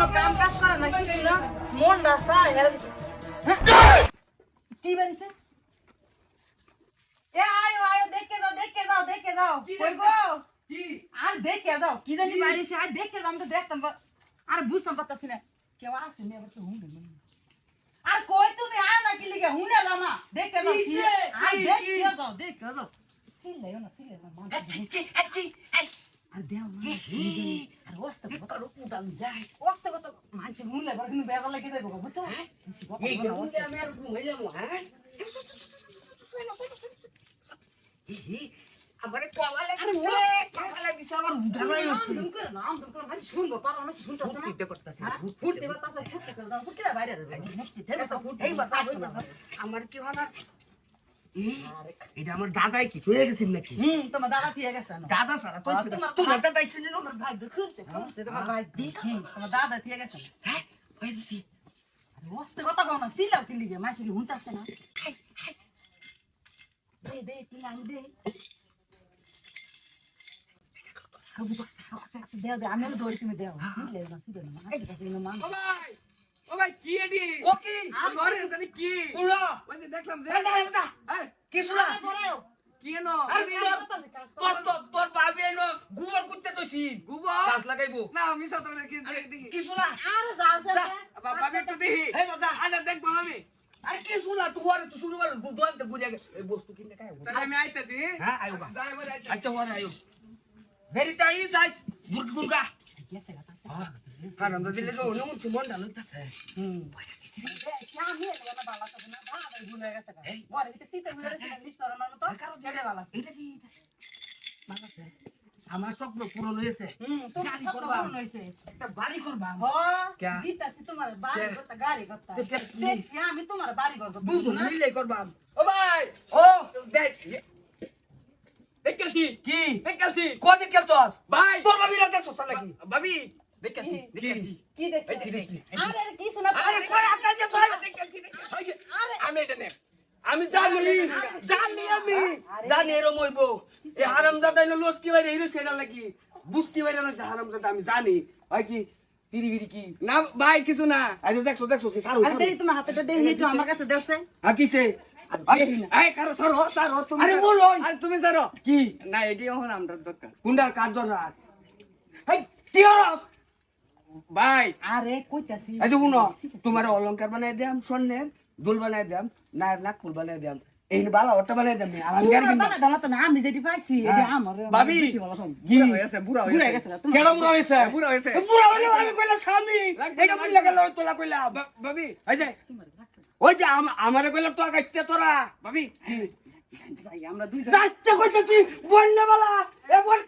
কোনো কাম কাজ করে না কিছু না মন রাস্তা কি বাড়িছে এ আয়ো আয়ো দেখে যাও দেখে যাও দেখে যাও কই গো কি আর দেখে যাও কি জানি বাড়িছে আর দেখে যাও আমি তো দেখতাম পা- আর বুঝতাম পারতাছি না কেউ আসে নি আবার তো হুঁড়ে মনে হয়। আর কই তুমি আয় না কি লিগে হুনে যাও না দেখে যাও কি কিসে? আর কি, দেখে কি? যাও দেখে যাও চিল্লাইও না চিল্লাইও না মান কি কি আর দেও না আর ওস্তে কথা তোর উদাল যাই ওস্তে কথা মানছে হুনলে বার কিন্তু বেগা লাগে যাইবো বুঝছ? বেশি কথা এই বলো না, গেমে ওস্তে। আমি আর ঘুমাইলাম হ্যাঁ? আমারে কলা লাগিছে কলা লাগিছে আমার উদালাই হচ্ছে। আমদম করে না, আমদম করে, ভাই শুনব, পারো না, শুনতেছো না? ফুটিতে করতেছে হ্যাঁ? ফুটতে পারতাছে, ফুটতে করে ফুটতে বাইরে যাবে। ফুটতে এই বাতা আমার কি হলো? এটা আমার দাদাই কি চলে গেছেন নাকি হুম, তোমার দাদা দিয়ে গেছে? দাদা সারা তো হ্যাঁ, তোমার তোমার ভাই- দাদাই ছিল না তোমার ভাই তো খুলছে, খুলছে, তোমার হ্যাঁ? ভাই। হুম, তোমার দাদা দিয়ে গেছে? হ্যাঁ ওই দিছি আরে ওস্তে কথা কও না, চিল্লাও কি লিগে? কি না? দে, দে, তিন আমি দে। দে, দৌড়ি, তুমি দেও। না, না, ও ভাই কি এডি ও কি? আর জানি কি? পুরো ওই দেখলাম যে না। কি এনো? তোর- তোর। তোর ভাবি এনো গুবর করতে তো সি গুবর লাগাইবো। না আমি সাথে দেখি দেখি আরে যাও, বাবা একটু দেখি। এই আরে আমি। আরে কিছু না তুই ওরে তুই শুরু কর দোয়ান্তে গুজে এই বস্তু কিনে খাই তাহলে আমি আইতাছি। হ্যাঁ, আইও বা। যাই বলে আচ্ছা ওরে ভেরি তাই যাই গেছে গা, তো দিলে তো অন্য মন মন ডালো তাছে। হুম। এ, কেমন হয়ে গেল না, ভালো আছে না? ভালো আছে, গেছে গা। ঘরে ভিতরে চিন্তা করে রেখে দিস, করো তো? সেটাই ভালো এটা কি? ভালো আছে। আমার স্বপ্ন পূরণ হয়েছে। গাড়ি করবা। একটা বাড়ি করবা দিতাছি তোমার বাড়ি ক্যা? গাড়ি? দেখছি, আমি তোমার বাড়ি করব, বুঝো মিলে করবা ও ভাই! ও দেখ দেখছি কি? দেখছি কোনে কেল ভাই! তোর ভাবি রাতে সস্তা লাগি ভাবি কি? দেখছ? আরে, না কই আমি এটা নে আমি জানি জানি আমি। জানি এরম হইব। এই হারামজাদা এনে লোস কি বাইরে? হিরো ছেড়া লাগি বুঝতে বাইরে না হারামজাদা আমি জানি। হয় কি তিরি কি? না ভাই কিছু না। দেখছ দেখছ সে সারো আরে, দেই, তোমার হাতে দেই, একটু আমার কাছে দেওছে। আর কিছে এই কারও সরো সরো তুমি আরে সরো। বলো। আরে তুমি সরো। কি? না এটি এখন আমরা দরকার। কুন্ডার কাজ ধরার হেই কি হলো? ভাই। আরে, কইতাছি। এই শুনো তোমার অলংকার বানাই দিয়াম স্বর্ণের দুল বানাই দিয়াম নায়ের নাকফুল বানাই দিয়াম এই বালা ওটা বানাই দিয়াম তো না, আমি যেটি পাইছি, এই যে হ্যাঁ। আমার, ভাবি বুড়া বুড়া গেছে। কেন বুড়া হয়েছে? বুড়া হয়েছে বুড়া হইলে আমি কইলাম স্বামী। এটা। গেল তোলা কইলাম বা- ভাবি। এই যে ওই যে আমারে কইলাম তো আগাইতে তোরা। ভাবি আমরা দুইজন যাইতে কইতেছি বন্যবালা এ বল